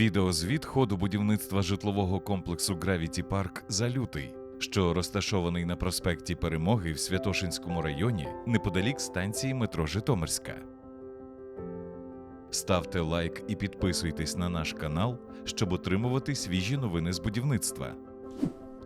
Відеозвіт ходу будівництва житлового комплексу Gravity Park за лютий, що розташований на проспекті Перемоги в Святошинському районі неподалік станції метро Житомирська. Ставте лайк і підписуйтесь на наш канал, щоб отримувати свіжі новини з будівництва.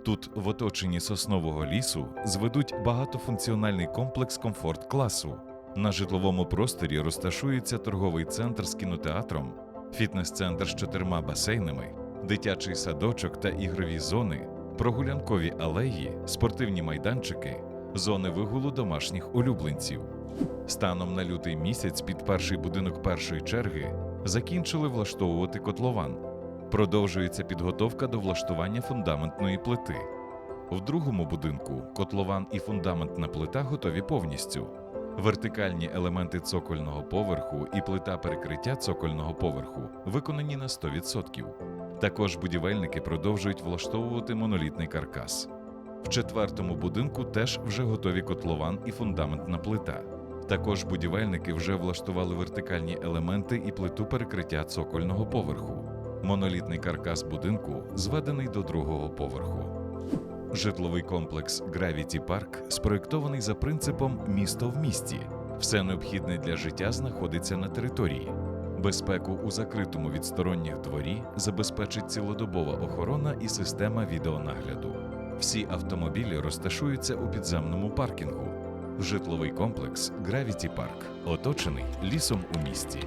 Тут, в оточенні соснового лісу, зведуть багатофункціональний комплекс комфорт класу. На житловому просторі розташується торговий центр з кінотеатром, фітнес-центр з чотирма басейнами, дитячий садочок та ігрові зони, прогулянкові алеї, спортивні майданчики, зони вигулу домашніх улюбленців. Станом на лютий місяць під перший будинок першої черги закінчили влаштовувати котлован. Продовжується підготовка до влаштування фундаментної плити. В другому будинку котлован і фундаментна плита готові повністю. Вертикальні елементи цокольного поверху і плита перекриття цокольного поверху виконані на 100%. Також будівельники продовжують влаштовувати монолітний каркас. В четвертому будинку теж вже готові котлован і фундаментна плита. Також будівельники вже влаштували вертикальні елементи і плиту перекриття цокольного поверху. Монолітний каркас будинку зведений до другого поверху. Житловий комплекс Gravity Park спроєктований за принципом місто в місті. Все необхідне для життя знаходиться на території. Безпеку у закритому від сторонніх дворі забезпечить цілодобова охорона і система відеонагляду. Всі автомобілі розташуються у підземному паркінгу. Житловий комплекс Gravity Park оточений лісом у місті.